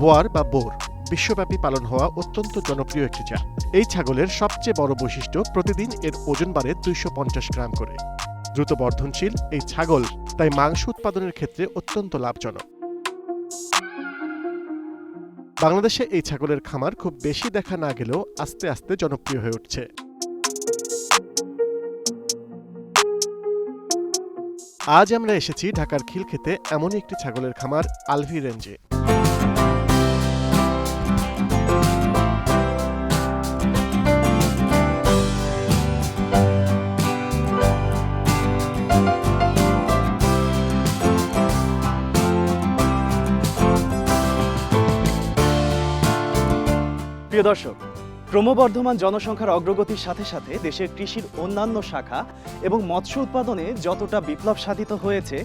Boer বা bore, বিশ্বব্যাপী পালন হওয়া অত্যন্ত জনপ্রিয় একটি জাত। এই ছাগলের সবচেয়ে বড় বৈশিষ্ট্য প্রতিদিন এর ওজন বাড়ে দুইশ পঞ্চাশ গ্রাম করে। দ্রুত বর্ধনশীল এই ছাগল তাই মাংস উৎপাদনের ক্ষেত্রে অত্যন্ত লাভজনক। বাংলাদেশে এই ছাগলের খামার খুব বেশি দেখা না গেলেও আস্তে আস্তে জনপ্রিয় হয়ে উঠছে। আজ আমরা এসেছি ঢাকার খিলক্ষেতে এমনই একটি ছাগলের খামার আলভি রেঞ্জে। প্রিয় দর্শক ক্রমবর্ধমান জনসংখ্যার অগ্রগতির সাথে সাথে দেশের কৃষির অন্যান্য শাখা এবং মৎস্য উৎপাদনে যতটা বিপ্লব সাধিত হয়েছে,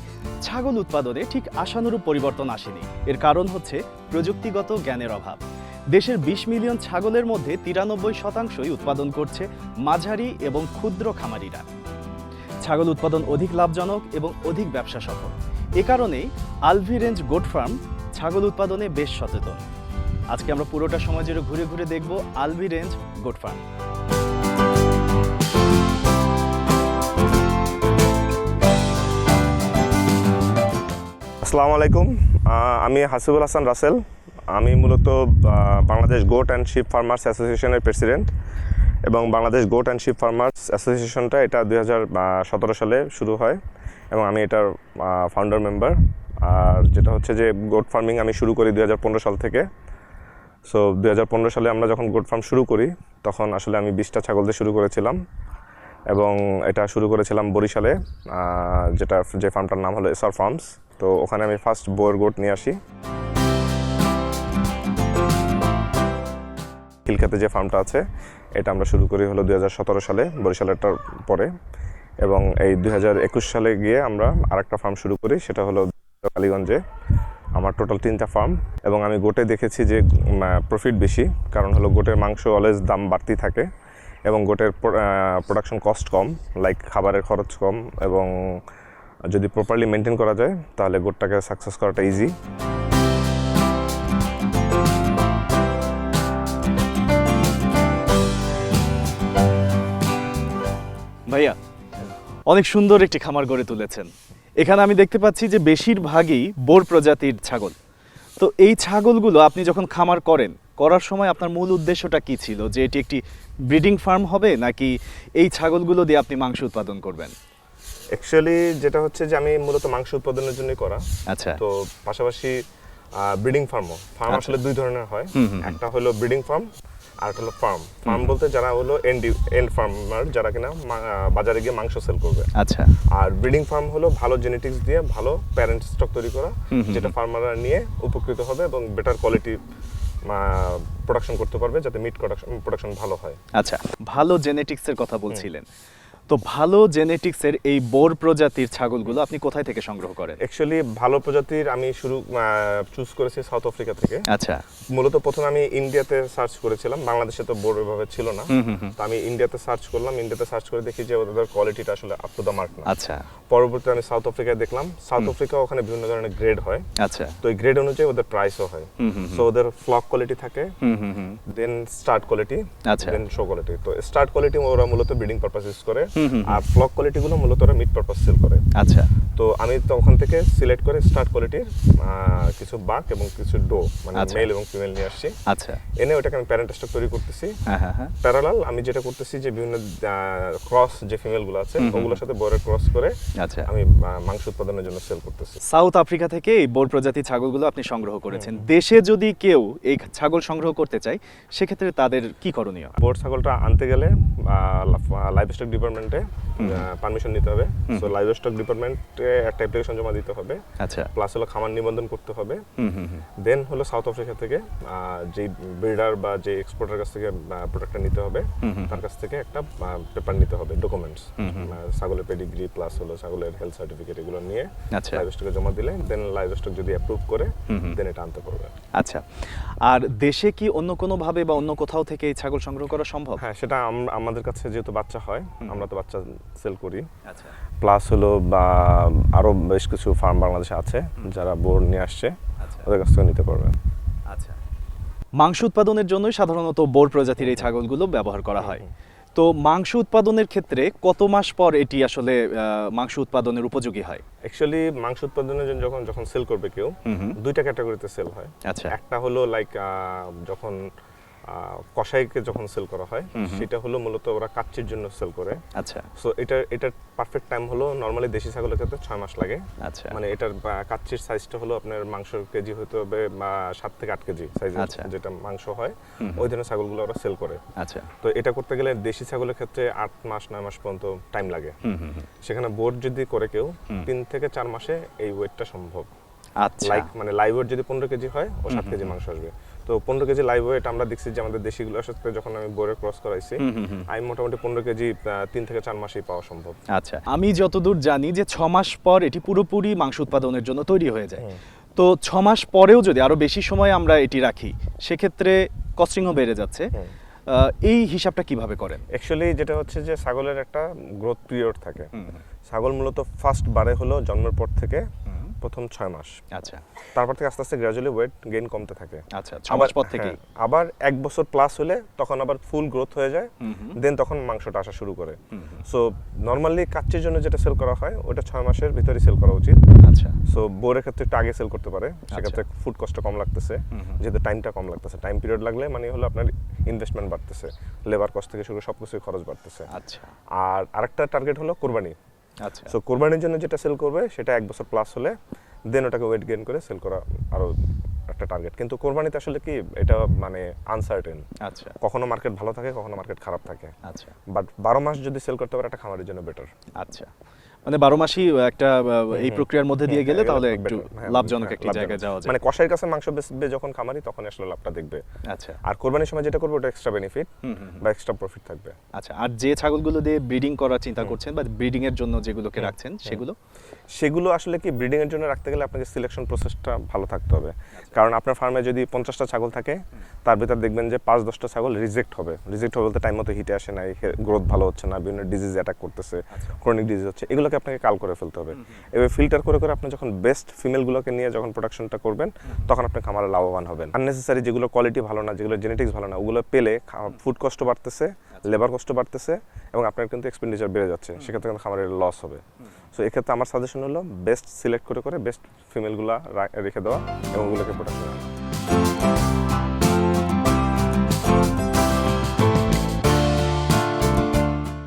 ছাগল উৎপাদনে ঠিক আশানুরূপ পরিবর্তন আসেনি। এর কারণ হচ্ছে প্রযুক্তিগত জ্ঞানের অভাব। দেশের বিশ মিলিয়ন ছাগলের মধ্যে তিরানব্বই শতাংশই উৎপাদন করছে মাঝারি এবং ক্ষুদ্র খামারিরা। ছাগল উৎপাদন অধিক লাভজনক এবং অধিক ব্যবসা সফল। এ কারণেই আলভি রেঞ্জ গোট ফার্ম ছাগল উৎপাদনে বেশ সচেতন। আজকে আমরা পুরোটা সময় জুড়ে ঘুরে ঘুরে দেখব আলবি রেঞ্জ গোট ফার্ম। আসসালামু আলাইকুম। আমি হাসিবুল হাসান রাসেল। আমি মূলত Bangladesh goat and sheep farmers অ্যাসোসিয়েশনের প্রেসিডেন্ট এবং Bangladesh goat and sheep farmers অ্যাসোসিয়েশনটা এটা দুই সালে শুরু হয় এবং আমি এটার ফাউন্ডার মেম্বার আর যেটা হচ্ছে যে গোট ফার্মিং আমি শুরু করি দু হাজার পনেরো সাল থেকে। সো দুই হাজার পনেরো সালে আমরা যখন গোট ফার্ম শুরু করি, তখন আসলে আমি বিশটা ছাগল দিয়ে শুরু করেছিলাম। এবং এটা শুরু করেছিলাম বরিশালে যেটা যে ফার্মটার নাম হলো এসআর ফার্মস তো ওখানে আমি ফার্স্ট বোয়ার গোট নিয়ে আসি। খিলখাতে যে ফার্মটা আছে, এটা আমরা শুরু করি হলো দু হাজার সতেরো সালে, বরিশালেরটার পরে। এবং এই দুই হাজার একুশ সালে গিয়ে আমরা আরেকটা ফার্ম শুরু করি, সেটা হলো কালীগঞ্জে। আমার টোটাল তিনটা ফার্ম এবং আমি গোটে দেখেছি যে প্রফিট বেশি। কারণ হলো গোটের মাংস অলওয়েজ দাম বাড়তি থাকে এবং গোটের প্রোডাকশন কস্ট কম লাইক খাবারের খরচ কম এবং যদি প্রপারলি মেনটেন করা যায়, তাহলে গোটটাকে সাকসেস করাটা ইজি ভাইয়া, অনেক সুন্দর একটি খামার গড়ে তুলেছেন। এখানে আমি দেখতে পাচ্ছি যে বেশিরভাগই বোর প্রজাতির ছাগল। তো এই ছাগলগুলো আপনি যখন খামার করেন করার সময় আপনার মূল উদ্দেশ্যটা কি ছিল? যে এটি একটি ব্রিডিং ফার্ম হবে নাকি এই ছাগলগুলো দিয়ে আপনি মাংস উৎপাদন করবেন? অ্যাকচুয়ালি যেটা হচ্ছে যে আমি মূলত মাংস উৎপাদনের জন্যই করা। আচ্ছা। তো পাশাপাশি ব্রিডিং ফার্মও। ফার্ম আচ্ছা। আসলে দুই ধরনের হয়। একটা হলো ব্রিডিং ফার্ম আর হলো ফার্ম ফার্ম বলতে যারা হলো এন্ড এন্ড ফার্মার যারা কিনা বাজারে গিয়ে মাংস সেল করবে। আচ্ছা। আর ব্রিডিং ফার্ম হলো ভালো জেনেটিক্স দিয়ে ভালো প্যারেন্ট স্টক তৈরি করা যেটা ফার্মাররা নিয়ে উপকৃত হবে এবং বেটার কোয়ালিটি প্রোডাকশন করতে পারবে যাতে মিট প্রোডাকশন ভালো হয়। আচ্ছা ভালো জেনেটিক্সের কথা বলছিলেন। তো ভালো জেনেটিক্সের এই বোর প্রজাতির ছাগলগুলো আপনি কোথায় থেকে সংগ্রহ করেন? অ্যাকচুয়ালি ভালো প্রজাতির আমি শুরু চুজ করেছি সাউথ আফ্রিকা থেকে। আচ্ছা। মূলত প্রথমে আমি ইন্ডিয়াতে সার্চ করেছিলাম। বাংলাদেশে তো বড় এভাবে ছিল না। তো আমি ইন্ডিয়াতে সার্চ করলাম। ইন্ডিয়াতে সার্চ করে দেখি যে ওদের কোয়ালিটিটা আসলে আপ টু দ্য মার্ক না। আচ্ছা। পরবর্তীতে আমি সাউথ আফ্রিকায় দেখলাম। সাউথ আফ্রিকা ওখানে বিভিন্ন ধরনের গ্রেড হয়। আচ্ছা। তো এই গ্রেড অনুযায়ী ওদের প্রাইসও হয়। সো ওদের ফ্লক কোয়ালিটি থাকে। দেন স্টার্ট কোয়ালিটি আচ্ছা। দেন শো কোয়ালিটি তো স্টার্ট কোয়ালিটি ওরা মূলত ব্রিডিং পারপাস ইউজ করে আর ফ্লক কোয়ালিটি গুলো মূলত ওরা মিট পারপাস সেল করে। আচ্ছা। তো আমি তো ওখান থেকে সিলেক্ট করে স্টার্ট কোয়ালিটির কিছু বাক এবং কিছু ডো মানে আচ্ছা। মেল এবং ফিমেল নিয়ে আসছি। আচ্ছা। এনে ওটাকে আমি প্যারেন্ট স্টক তৈরি করতেছি। হ্যাঁ হ্যাঁ হ্যাঁ। প্যারালাল আমি যেটা করতেছি যে বিভিন্ন ক্রস যে ফিমেলগুলো আছে। ওগুলোর সাথে বয়ের ক্রস করে আচ্ছা। আমি মাংস উৎপাদনের জন্য সেল করতেছি। সাউথ আফ্রিকা থেকে এই বোর প্রজাতির ছাগলগুলো আপনি সংগ্রহ করেছেন। দেশে যদি কেউ এই ছাগল সংগ্রহ করতে চায় সেক্ষেত্রে তাদের কি করণীয়? বোর ছাগলটা আনতে গেলে লাইভ স্টক ডিপার্টমেন্টে পারমিশন নিতে হবে। সো লাইভ স্টক ডিপার্টমেন্টে একটা অ্যাপ্লিকেশন জমা দিতে হবে। আচ্ছা। প্লাস হলো খামার নিবন্ধন করতে হবে। দেন হলো সাউথ আফ্রিকা থেকে যে ব্রিডার বা যে এক্সপোর্টার কাছ থেকে প্রোডাক্টটা নিতে হবে। তার কাছ থেকে একটা পেপার নিতে হবে ডকুমেন্টস। ছাগলের পেডিগ্রি প্লাস হলো ছাগলের হেলথ সার্টিফিকেট এগুলো নিয়ে আচ্ছা। লাইভ স্টকে জমা দিলে দেন লাইভ স্টক যদি অ্যাপ্রুভ করে। দেন এটা আনতে পারবে। আচ্ছা। আর দেশে কি অন্য কোনো ভাবে বা অন্য কোথাও থেকে এই ছাগল সংগ্রহ করা সম্ভব? হ্যাঁ সেটা আম- আমাদের কাছে যেহেতু বাচ্চা হয় আমরা মতো বাচ্চা সেল করি। আচ্ছা। প্লাস হলো বা আরও বেশ কিছু ফার্ম বাংলাদেশে আছে যারা বোর্ড নিয়ে আসছে আচ্ছা। ওদের কাছ থেকে নিতে পারবে আচ্ছা। মাংস উৎপাদনের জন্যই সাধারণত বোর প্রজাতির এই ছাগলগুলো ব্যবহার করা হয়। তো মাংস উৎপাদনের ক্ষেত্রে কত মাস পর এটি আসলে মাংস উৎপাদনের উপযোগী হয়? অ্যাকচুয়ালি মাংস উৎপাদনের জন্য যখন যখন সেল করবে কেউ। দুইটা ক্যাটাগরিতে সেল হয়। আচ্ছা। একটা হলো লাইক যখন আহ, কসাইকে যখন সেল করা হয়। সেটা হলো মূলত ওরা কাচ্চির জন্য সেল করে। আচ্ছা। সো এটা এটার পারফেক্ট টাইম হলো নর্মালি দেশি ছাগলের ক্ষেত্রে ছয় মাস লাগে। আচ্ছা। মানে এটার কাচ্চির সাইজটা হলো আপনার মাংস কেজি হতে হবে বা, সাত থেকে আট কেজি সাইজের আচ্ছা। যেটা মাংস হয় ওই ধরনের ছাগলগুলো ওরা সেল করে। আচ্ছা। তো এটা করতে গেলে দেশি ছাগলের ক্ষেত্রে আট মাস নয় মাস পর্যন্ত টাইম লাগে। সেখানে বোর্ড যদি করে কেউ। তিন থেকে চার মাসে এই ওয়েটটা সম্ভব। আচ্ছা। লাইক মানে লাইভ ওয়েট যদি পনেরো কেজি হয় ও সাত কেজি মাংস আসবে। তো পনেরো কেজি লাইভ ওয়েট আমরা দেখছি যে আমাদের দেশিগুলোর সাথে যখন আমি বোর্ডে ক্রস করাইছি। আমি মোটামুটি পনেরো কেজি তিন থেকে চার মাসেই পাওয়া সম্ভব আচ্ছা আমি যতদূর জানি যে ছ মাস পর এটি পুরোপুরি মাংস উৎপাদনের জন্য তৈরি হয়ে যায় তো ছ মাস পরেও যদি আরও বেশি সময় আমরা এটি রাখি সেক্ষেত্রে কস্টিংও বেড়ে যাচ্ছে এই হিসাবটা কীভাবে করেন অ্যাকচুয়ালি যেটা হচ্ছে যে ছাগলের একটা গ্রোথ পিরিয়ড থাকে। ছাগল মূলত ফার্স্ট বারে হলো জন্মের পর থেকে। প্রথম ছয় মাস। আচ্ছা। তারপর থেকে আস্তে আস্তে গ্র্যাজুয়ালি ওয়েট গেইন কমতে থাকে। আচ্ছা ছ মাস পর থেকে হ্যাঁ, আবার এক বছর প্লাস হলে তখন আবার ফুল গ্রোথ হয়ে যায়। দেন তখন মাংসটা আসা শুরু করে। সো নর্মালি কাচ্চির জন্য যেটা সেল করা হয় ওটা ছয় মাসের ভিতরে সেল করা উচিত। আচ্ছা। সো বোরের ক্ষেত্রে একটু আগে সেল করতে পারে। সেক্ষেত্রে ফুড কষ্ট কম লাগতেছে। যেহেতু টাইমটা কম লাগতেছে। টাইম পিরিয়ড লাগলে মানে হলো আপনার ইনভেস্টমেন্ট বাড়তেছে। লেবার কস্ট থেকে শুরু করে সব কিছুই খরচ বাড়তেছে। আচ্ছা। আর আরেকটা টার্গেট হলো কোরবানি। আচ্ছা। সো কোরবানির জন্য যেটা সেল করবে সেটা এক বছর প্লাস হলে দেন ওটাকে ওয়েট গেইন করে সেল করা আরও একটা টার্গেট কিন্তু কোরবানিতে আসলে কি এটা মানে আনসার্টেন আচ্ছা। কখনো মার্কেট ভালো থাকে কখনো মার্কেট খারাপ থাকে। আচ্ছা। বাট বারো মাস যদি সেল করতে পারে একটা খামারের জন্য বেটার আচ্ছা। মানে বারো মাসই একটা এই প্রক্রিয়ার মধ্যে দিয়ে গেলে তাহলে হ্যাঁ, একটু লাভজনক একটি জায়গায় যাওয়া যায়। মানে কষাইয়ের কাছে মাংস বেচবে যখন খামারি তখন আসলে লাভটা দেখবে। আচ্ছা। আর কোরবানির সময় যেটা করবে ওটা এক্সট্রা বেনিফিট। বা এক্সট্রা প্রফিট থাকবে। আচ্ছা আর যে ছাগলগুলো দিয়ে ব্রিডিং করার চিন্তা করছেন বা ব্রিডিং এর জন্য যেগুলোকে রাখছেন সেগুলো? সেগুলো আসলে কি ব্রিডিং এর জন্য রাখতে গেলে আপনাকে সিলেকশন প্রসেসটা ভালো থাকতে হবে। কারণ আপনার ফার্মে যদি পঞ্চাশটা ছাগল থাকে তার ভিতর দেখবেন যে পাঁচ দশটা ছাগল রিজেক্ট হবে। রিজেক্ট হবে বলতে টাইম মতো হিটে আসে না গ্রোথ ভালো হচ্ছে না বিভিন্ন ডিজিজ অ্যাটাক করতেছে ক্রনিক ডিজিজ হচ্ছে এগুলোকে আপনাকে কাল করে ফেলতে হবে। এবার ফিল্টার করে করে আপনি যখন বেস্ট ফিমেলগুলোকে নিয়ে যখন প্রোডাকশনটা করবেন, তখন আপনি খামারে লাভবান হবেন। আননেসেসারি যেগুলো কোয়ালিটি ভালো না, যেগুলো জেনেটিক্স ভালো না, ওগুলো পেলে ফুড কষ্ট বাড়তেছে লেবার কষ্ট বাড়তেছে এবং আপনার কিন্তু এক্সপেন্ডিচার বেড়ে যাচ্ছে, সেক্ষেত্রে কিন্তু খামারের লস হবে। সো এক্ষেত্রে আমার সাজেশন হলো বেস্ট সিলেক্ট করে করে বেস্ট ফিমেলগুলো রেখে দেওয়া এবং ওগুলোকে প্রোডাকশন